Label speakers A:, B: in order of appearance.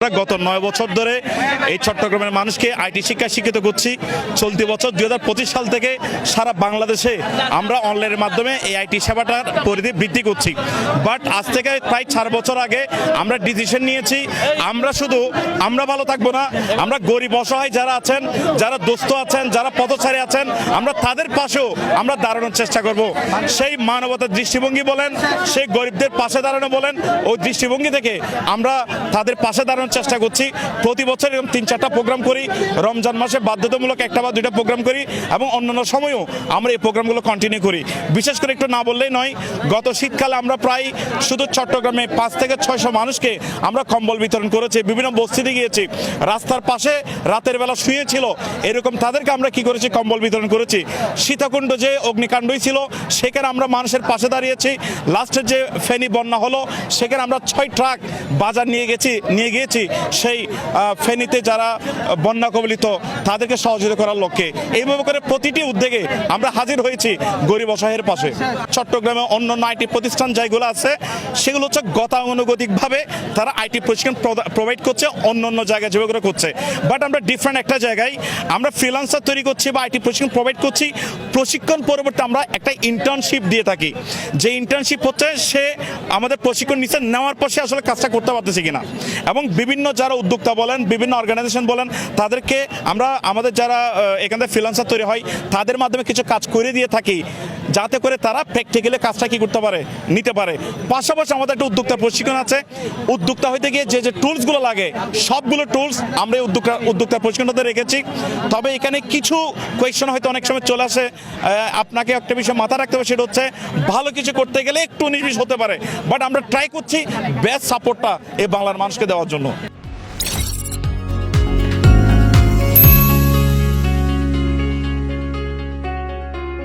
A: গত নয় বছর ধরে এই চট্টগ্রামের মানুষকে আইটি শিক্ষায় শিক্ষিত করছি। চলতি বছর দু হাজার পঁচিশ সাল থেকে সারা বাংলাদেশে আমরা অনলাইনের মাধ্যমে এই আইটি সেবাটার পরিধি বৃদ্ধি করছি। বাট আজ থেকে প্রায় চার বছর আগে আমরা ডিসিশন নিয়েছি, আমরা শুধু, আমরা ভালো থাকব না, আমরা গরিব অসহায় যারা আছেন, যারা দোস্ত আছেন, যারা পথচারী আছেন, আমরা তাদের পাশেও আমরা দাঁড়ানোর চেষ্টা করব। সেই মানবতার দৃষ্টিভঙ্গি বলেন, সেই গরিবদের পাশে দাঁড়ানো বলেন, ওই দৃষ্টিভঙ্গি থেকে আমরা তাদের পাশে দাঁড়ানোর চেষ্টা করছি। প্রতি বছর এরকম তিন, চারটা প্রোগ্রাম করি। রমজান মাসে বাধ্যতামূলক একটা বা দুইটা প্রোগ্রাম করি এবং অন্যান্য সময়ও আমরা এই প্রোগ্রামগুলো কন্টিনিউ করি। বিশেষ করে একটু না বললেই নয়, গত শীতকালে আমরা প্রায় শুধু চট্টগ্রামে পাঁচ থেকে ছয়শো মানুষকে আমরা কম্বল বিতরণ করেছি, বিভিন্ন বস্তিতে গিয়েছি। রাস্তার পাশে রাতের বেলা শুয়েছিল, এরকম তাদেরকে আমরা কি করেছি? কম্বল বিতরণ করেছি। সীতাকুণ্ড যে অগ্নিকাণ্ডই ছিল, সেখানে আমরা মানুষের পাশে দাঁড়িয়েছি। লাস্টের যে ফেনী বন্যা হলো, সেখানে আমরা ছয় ট্রাক বাজার নিয়ে গেছি, নিয়ে গিয়েছি। সেই আহ, ফেনীতে যারা বন্যা কবলিত তাদেরকে সহযোগিতা করার লক্ষ্যে। এইভাবে করে প্রতিটি উদ্যোগে আমরা হাজির হয়েছি গরিব অসহায়ের পাশে। চট্টগ্রামে অন্য আইটি প্রতিষ্ঠান যেগুলো আছে সেগুলো হচ্ছে গতানুগতিকভাবে তারা আইটি প্রশিক্ষণ প্রোভাইড করছে অন্য অন্য জায়গায় যেভাবে করে করছে। বাট আমরা ডিফারেন্ট একটা জায়গায় আমরা ফ্রিলান্সার তৈরি করছি বা আইটি প্রশিক্ষণ প্রোভাইড করছি। প্রশিক্ষণ পরবর্তী আমরা একটা ইন্টার্নশিপ দিয়ে থাকি। যে ইন্টার্নশিপ হচ্ছে সে আমাদের প্রশিক্ষণ নিচ্ছে নেওয়ার পর সে আসলে কাজটা করতে পারতেছে কিনা। এবং বিভিন্ন যারা উদ্যোক্তা বলেন, বিভিন্ন অর্গানাইজেশন বলেন, তাদেরকে আমরা, আমাদের যারা এখান থেকে ফ্রিলান্সার তৈরি হয়, তাদের মাধ্যমে কিছু কাজ করে দিয়ে থাকি। যাতে করে তারা প্র্যাকটিক্যালি কাজটা কি করতে পারে, নিতে পারে। পাশাপাশি আমাদের একটা উদ্যোক্তা প্রশিক্ষণ আছে। উদ্যোক্তা হইতে গিয়ে যে যে টুলসগুলো লাগে, সবগুলো টুলস আমরা এই উদ্যোক্তা উদ্যোক্তা প্রশিক্ষণটাতে রেখেছি। তবে এখানে কিছু কোয়েশন হয়তো অনেক সময় চলে আসে। আপনাকে একটা বিষয় মাথা রাখতে হবে, সেটা হচ্ছে ভালো কিছু করতে গেলে একটু উনিশ হতে পারে। বাট আমরা ট্রাই করছি বেস্ট সাপোর্টটা এই বাংলার মানুষকে দেওয়ার জন্য।